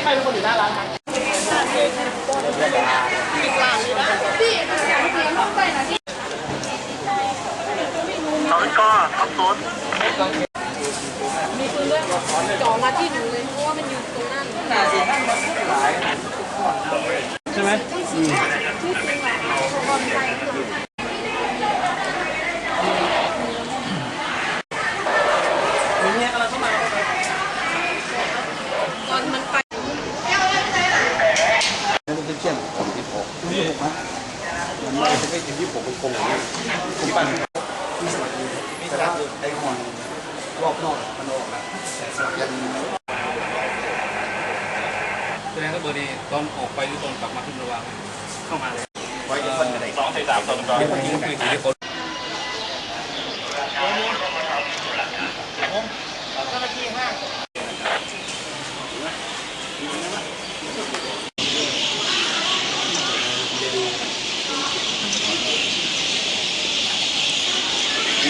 พี่ใครเป็นคนอยู่หน้าร้านคะสองก็ขับรถมีปืนด้วยจ่อมาที่หนูเลยเพราะว่ามันอยู่ตรงนั้นใช่ไหม มันไม่ใช่เป็นที่ผมคงอย่างนี้ผมปั่นมีสมัครแต่ว่าไอคอนรอบนอกมันออกแล้วแต่สมัครยังแสดงว่าเบอร์นี้ตอนออกไปหรือตอนกลับมาขึ้นระวังเข้ามาเลยไว้ยังคนกันไดสองสี่สามตองสองเป็นยิงคือทีคน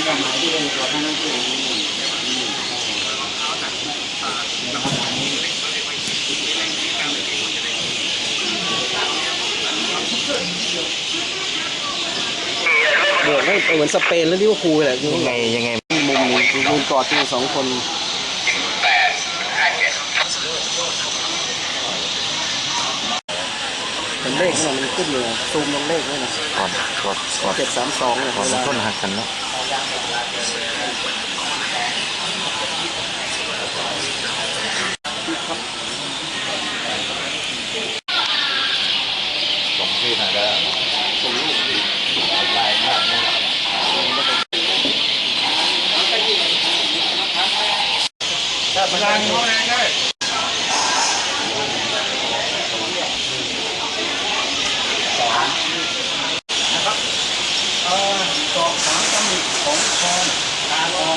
การหมายที่ เป็นตัวท่านนั่นคือเดือดไม่เหมือนสเปนแล้วลิเวอร์พูลแหละยังไงยังไงมุมนี้ยืนกอดอยู่สองคน เป็นเลขขนาดมันขึ้นอยู่ซูมลงเลขด้วยนะก่อนกดกดเจ็ดสามสองนะก่อนเวลาต้นหักกันเนาะส่งที่ไหนได้ส่งลูกไลน์ภาพนี่พลังเขานะ กองตากอง